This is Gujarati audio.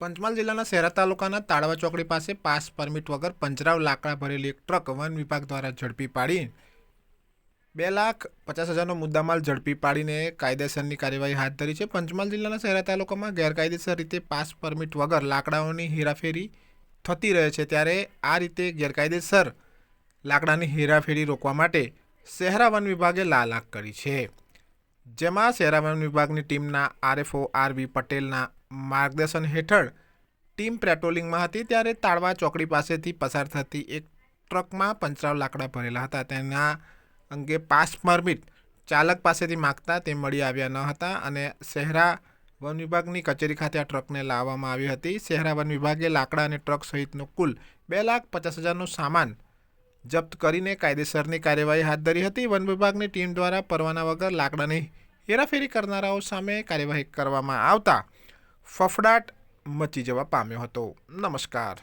પંચમહાલ જિલ્લાના શહેરા તાલુકાના તાળવા ચોકડી પાસે પાસ પરમિટ વગર પંજરાવ લાકડા ભરેલી એક ટ્રક વન વિભાગ દ્વારા ઝડપી પાડી. બે લાખ પચાસ હજારનો મુદ્દામાલ ઝડપી પાડીને કાયદેસરની કાર્યવાહી હાથ ધરી છે. પંચમહાલ જિલ્લાના શહેરા તાલુકામાં ગેરકાયદેસર રીતે પાસ પરમિટ વગર લાકડાઓની હેરાફેરી થતી રહે છે ત્યારે આ રીતે ગેરકાયદેસર લાકડાની હેરાફેરી રોકવા માટે શહેરા વન વિભાગે લાલ આંખ કરી છે. જેમાં શહેરા વન વિભાગની ટીમના આરએફઓ આરબી પટેલના માર્ગદર્શન હેઠળ ટીમ પેટ્રોલિંગમાં હતી ત્યારે તાળવા ચોકડી પાસેથી પસાર થતી એક ટ્રકમાં પંચરાવ લાકડા ભરેલા હતા. તેના અંગે પાસ પરમિટ ચાલક પાસેથી માગતા તે મળી આવ્યા ન હતા અને શહેરા વન વિભાગની કચેરી ખાતે આ ટ્રકને લાવવામાં આવી હતી. શહેરા વન વિભાગે લાકડા અને ટ્રક સહિતનો કુલ બે લાખ પચાસ હજારનો સામાન જપ્ત કરીને કાયદેસરની કાર્યવાહી હાથ ધરી હતી. વન વિભાગની ટીમ દ્વારા પરવાના વગર લાકડાની હેરાફેરી કરનારાઓ સામે કાર્યવાહી કરવામાં આવતા ફફડાટ મચી જવા પામ્યો હતો. નમસ્કાર.